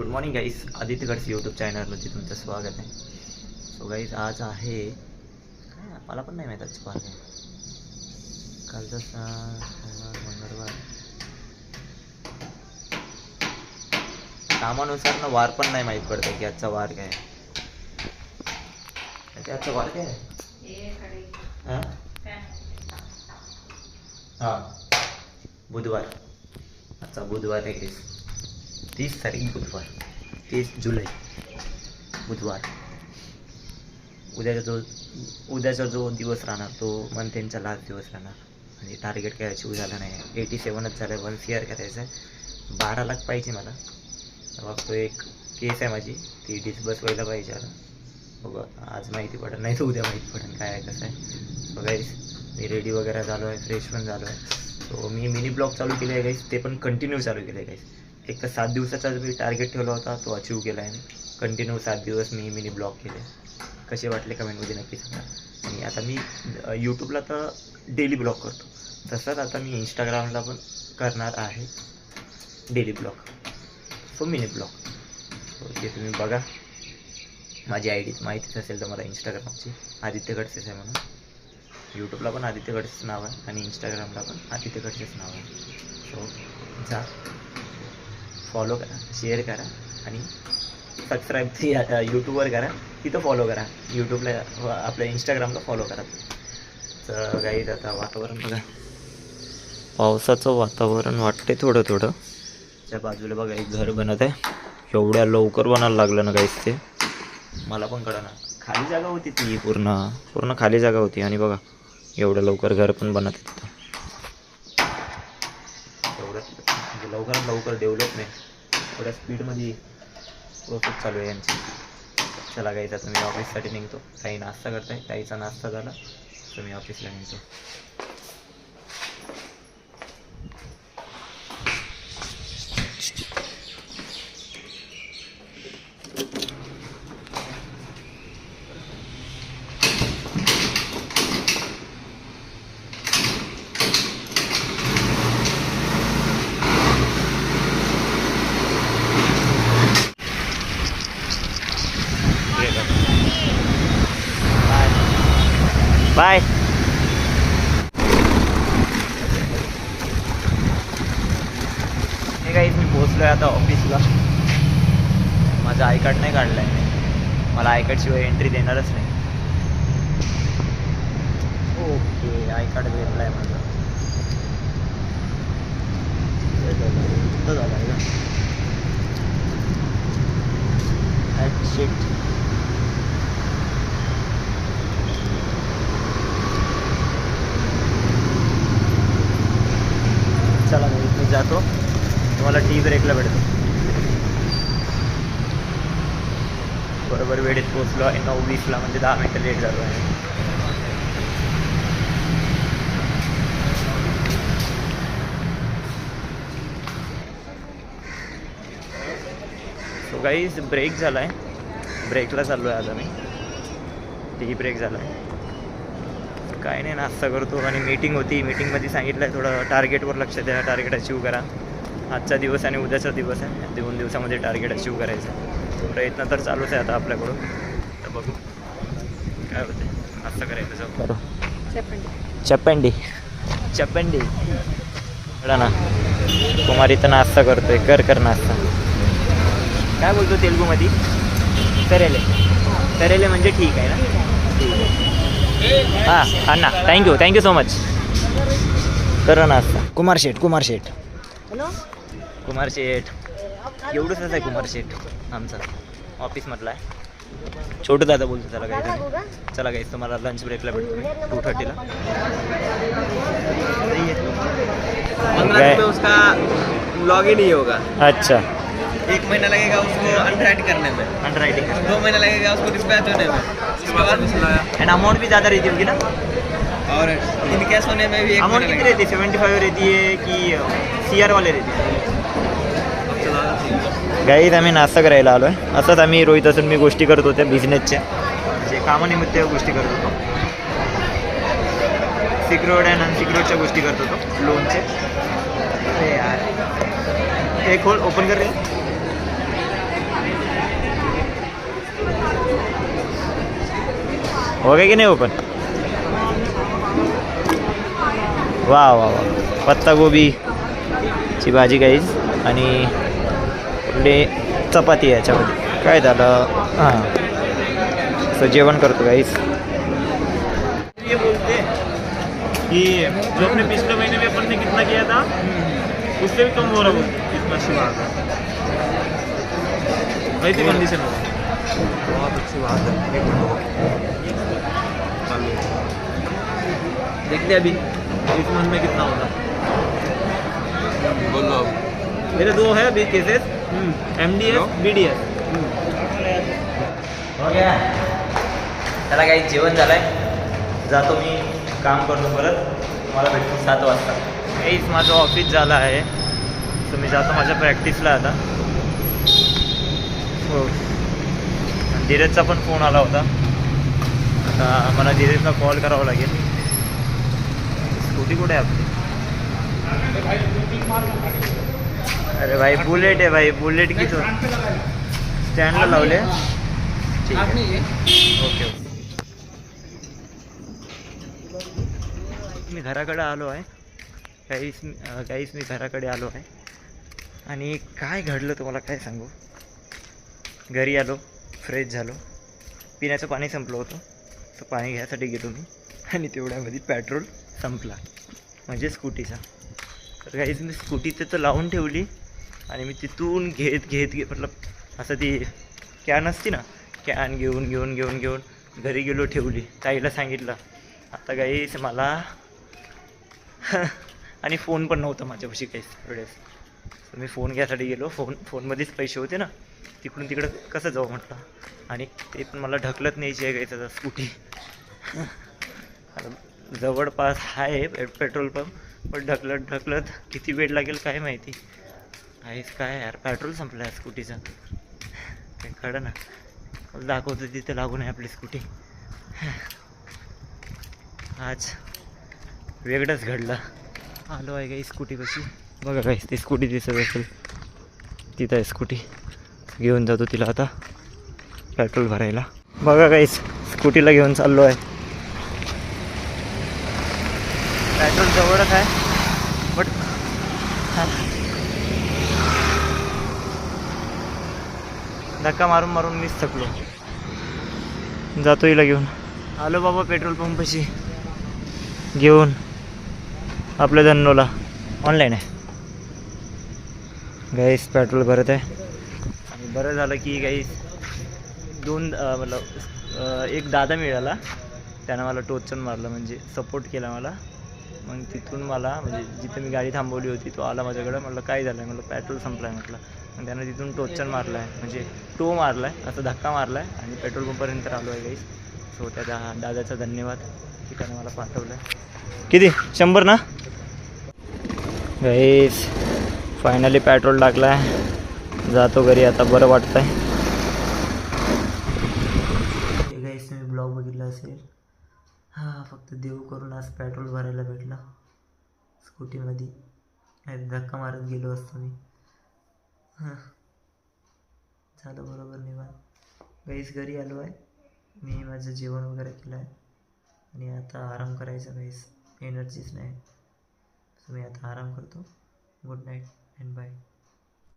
Morning guys Aditya Gadse YouTube चॅनलमध्ये तुमचं स्वागत आहे सो गाईज आज आहे काय मला पण नाही माहीत आजचं वार काय कालचा मंगळवार कामानुसार ना वार पण नाही माहीत पडतं की आजचा वार काय आहे. आजचा वार काय आहे हां हां। बुधवार। आजचा बुधवार आहे guys. तीस तारीख बुधवार तीस जुलै बुधवार. उद्याचा जो उद्याचा जो दिवस राहणार तो मंथेनचा लास्ट दिवस राहणार. आणि टार्गेट काय अचीव झालं नाही. एटी सेवनच झालं आहे वन सी आर करायचं आहे. बारा लाख पाहिजे मला. तर बघतो एक केस आहे माझी ती डिस बसवायला पाहिजे आता. बघू आज माहिती पडेल नाही तर उद्या माहिती पडेल काय आहे कसं आहे. बघायच मी रेडी वगैरे झालो आहे फ्रेश पण झालो आहे सो मी मिनी ब्लॉग चालू केले आहे गाईस ते पण कंटिन्यू चालू केले आहे गाईस एक तर सात दिवसाचा मी टार्गेट ठेवला होता तो अचीव केला आहे. मी कंटिन्यू सात दिवस मी मिनी ब्लॉग केले. कसे वाटले कमेंटमध्ये नक्की सांगा. आणि आता मी यूट्यूबला तर डेली ब्लॉग करतो. तसंच आता मी इंस्टाग्रामला पण करणार आहे daily blog. So mini blog. So ते तुम्ही बघा. माझी आय डी माहितीच असेल तर मला इंस्टाग्रामची आदित्य गडसेस आहे म्हणून. यूट्यूबला पण आदित्य गडसेच नाव आहे आणि इंस्टाग्रामला पण आदित्य गडसेच नाव आहे. सो जा. फॉलो करा शेअर करा आणि सबस्क्राईब ते आता यूट्यूबवर करा. तिथं फॉलो करा. यूट्यूबला आपल्या इंस्टाग्रामला फॉलो करा. तर काही आता वातावरण बघा. पावसाचं वातावरण वाटते थोडं थोडं. त्या बाजूला बघा एक घर बनत आहे. एवढ्या लवकर बनायला लागलं ना काहीच ते. मला पण कळलं ना खाली जागा होती ती पूर्ण. पूर्ण खाली जागा होती. आणि बघा एवढ्या लवकर घर पण बनत आहे तिथं. एवढं म्हणजे लवकरात लवकर डेव्हलपमेंट थोड्या स्पीडमध्ये प्रोसेस चालू आहे यांची. चला गाईचा तुम्ही ऑफिससाठी निघतो. काही नाश्ता करताय. ताईचा नाश्ता झाला. तर मी ऑफिसला निघतो. बाय. हे काही मी पोचलो आहे आता ऑफिसला माझं आय कार्ड नाही काढलं आहे मला आय कार्ड शिवाय एंट्री देणारच नाही. ओके आय कार्ड भेटलं आहे माझं झालं आहे का जातो तुम्हाला टी ब्रेकला भेटतो बरोबर वेळेत पोचलो आहे वीसला दहा मिनटं लेट झालो आहे. सो काहीच ब्रेक झाला आहे ब्रेकला चाललो आहे आता मी टी ब्रेक झाला आहे काय नाही नाश्ता करतो. आणि मीटिंग होती. मीटिंगमध्ये सांगितलं आहे थोडं टार्गेटवर लक्ष द्या टार्गेट अचीव करा. आजचा दिवस आणि उद्याचा दिवस आहे. दोन दिवसामध्ये टार्गेट अचीव करायचं आहे. प्रयत्न तर चालूच आहे आता आपल्याकडून. तर बघू. काय होते नाश्ता करायचं जाऊ. करू. चपंडी चपंडी कळा ना. कुमारी तर नाश्ता करतोय. कर कर नाश्ता. काय बोलतो तेलुगूमध्ये करेले करेले म्हणजे ठीक आहे ना? हां अण्णा thank you thank you so much करा नाश्ता कुमार शेठ कुमार शेठ. हॅलो? कुमार शेठ. एवढंच आहे कुमार शेठ आमचा. ऑफिस म्हटलं आहे. छोटू दादा बोलतो चला काही चला काही तुम्हाला लंच ब्रेकला भेटतो मी टू थर्टीला लॉग इन ही होगा. अच्छा. एक महीना लगेगा उसको अंडरराइट करने में। अंडर राइटिंग दो महीना लगेगा उसको डिस्पैच होने में। उसके बाद एंड अमाउंट भी ज़्यादा रहती होगी ना? और इन कैश होने में भी अमाउंट कितनी रहती है? सेवेंटी फाइव रहती है की सी आर वाले रहती है? गाईत आम्ही नाश्ता करायला आलो आहे असंच आम्ही रोहित असून मी गोष्टी करत होत्या बिझनेसच्या म्हणजे कामानिमित्त गोष्टी करत होतो. सिक्युअर्ड अँड अनसिक्युअर्डच्या गोष्टी करत होतो लोनचे यार. हे खोल ओपन कर हो गया की नाही ओपन वा वा वा पत्ता गोबीची भाजी काहीच आणि पुढे चपाती याच्यामध्ये. काय झालं? हां. असं जेवण करतो काहीच ये बोलते कि जो अपने पिछले महीने में अपन ने कितना किया था उससे भी कम हो रहा बोलते इतना शिवा वही थी कंडीशन बहुत अच्छी बात है एक मिनट चालू देखते अभी इस मंथ में कितना होगा। बोलो। मेरे दो है अभी cases M D S B D S हो गया। त्याला काही जेवण झालंय. जातो मी काम करतो परत. तुम्हाला भेटतो सात वाजता. काहीच माझं ऑफिस झालं आहे. तर मी जातो माझ्या प्रॅक्टिसला आता. हो. आणि धीरजचा पण फोन आला होता. आता मला धीरजला कॉल करावा लागेल. स्कूटी कुठे आहे आपली? अरे भाई बुलेट आहे भाई बुलेट की तो स्टँडला लावले? ठीक आहे. Okay okay. मी घराकडे आलो आहे. काहीच काहीच मी घराकडे आलो आहे. आणि काय घडलं तुम्हाला काय सांगू? घरी आलो फ्रेश झालो. पिण्याचं पाणी संपलं होतं. तर पाणी घ्यायसाठी गेलो मी. आणि तेवढ्यामध्ये पेट्रोल संपला. म्हणजे स्कूटीचा. तर काहीच मी स्कूटी तिथं लावून ठेवली आणि मी तिथून घेत घेत घे मतलब असं ती कॅन असते ना कॅन घेऊन घेऊन घेऊन घेऊन घरी गेलो ठेवली. ताईला सांगितलं आता काहीच मला आणि फोन पण नव्हता माझ्यापाशी काहीच वेळेस तर मी फोन घ्यायसाठी गेलो. फोन फोनमध्येच पैसे होते ना. तिकडून तिकडं कसं जाऊ म्हटलं. आणि ते पण मला ढकलत न्यायची आहे काही स्कूटी जवळपास आहे पेट्रोल पंप पण ढकलत ढकलत किती वेळ लागेल काय माहिती? आहेच काय यार पेट्रोल संपलं आहे स्कूटीचं. काही कळं ना. दाखवतो तिथे लागून आहे आपली स्कूटी. आज वेगळंच घडलं. आलो आहे काही स्कूटी कशी बघा काही ती स्कूटी दिसत असेल. तिथं आहे स्कूटी. घेऊन जातो तिला आता. पेट्रोल भरायला. बघा काहीच स्कूटीला घेऊन चाललो आहे पेट्रोल जवळच आहे बट धक्का मारून मारून मीच थकलो. जातो हिला घेऊन. आलो बाबा पेट्रोल पंपाशी. घेऊन. आपल्या धन्नोला ऑनलाईन आहे. गाईस पेट्रोल भरत आहे. आणि बरं झालं की गाईस दोन मतलब एक दादा मिळाला. त्यानं मला टोचन मारलं म्हणजे सपोर्ट केला मला. मग तिथून मला म्हणजे जिथं मी गाडी थांबवली होती तो आला माझ्याकडं. म्हटलं काय झालं म्हटलं पेट्रोल संपलं आहे म्हटलं. आणि त्यानं तिथून टोचन मारलं आहे म्हणजे टो मारला आहे असं धक्का मारला आहे आणि पेट्रोल पंपपर्यंत आलो आहे गाईस सो त्या दा दादाचा धन्यवाद. की त्यानं मला पाठवलं आहे किती? शंभर ना? गाईस फायनली पेट्रोल टाकलं आहे जातो घरी आता बरं वाटतं आहे गाईस तुम्ही ब्लॉग बघितला असेल? हां फक्त देव करून आज पेट्रोल भरायला भेटला. स्कूटीमध्ये धक्का मारत गेलो असतो मी. हां. झालं बरोबर निवांत. गाईस घरी आलो आहे. मी माझं जेवण वगैरे केलं आहे. आणि आता आराम करायचा गाईस. एनर्जीच नाही. सो मी आता आराम करतो. Good night and bye.